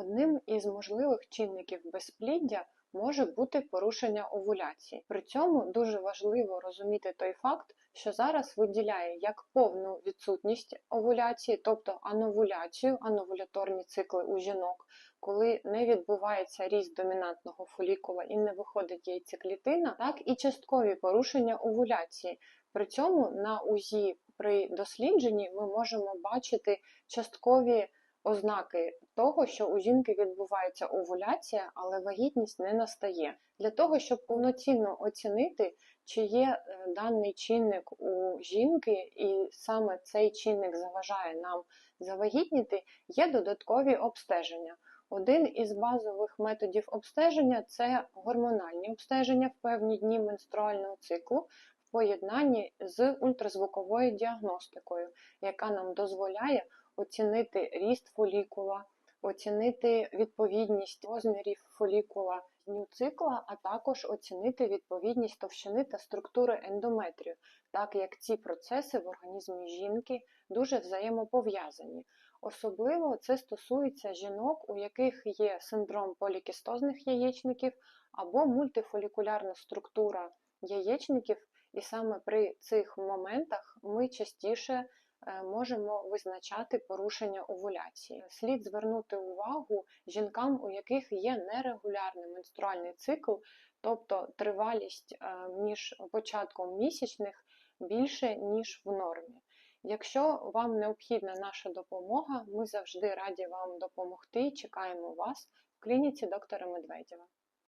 Одним із можливих чинників безпліддя може бути порушення овуляції. При цьому дуже важливо розуміти той факт, що зараз виділяє як повну відсутність овуляції, тобто ановуляцію, ановуляторні цикли у жінок, коли не відбувається ріст домінантного фолікула і не виходить яйцеклітина, так і часткові порушення овуляції. При цьому на УЗІ при дослідженні ми можемо бачити часткові ознаки того, що у жінки відбувається овуляція, але вагітність не настає. Для того, щоб повноцінно оцінити, чи є е, даний чинник у жінки, і саме цей чинник заважає нам завагітніти, є додаткові обстеження. Один із базових методів обстеження це гормональні обстеження в певні дні менструального циклу в поєднанні з ультразвуковою діагностикою, яка нам дозволяє оцінити ріст фолікула, оцінити відповідність розмірів фолікула дню цикла, а також оцінити відповідність товщини та структури ендометрію, так як ці процеси в організмі жінки дуже взаємопов'язані. Особливо це стосується жінок, у яких є синдром полікістозних яєчників або мультифолікулярна структура яєчників, і саме при цих моментах ми частіше можемо визначати порушення овуляції. Слід звернути увагу жінкам, у яких є нерегулярний менструальний цикл, тобто тривалість е, між початком місячних більше, ніж в нормі. Якщо вам необхідна наша допомога, ми завжди раді вам допомогти. Чекаємо вас в клініці доктора Медведєва.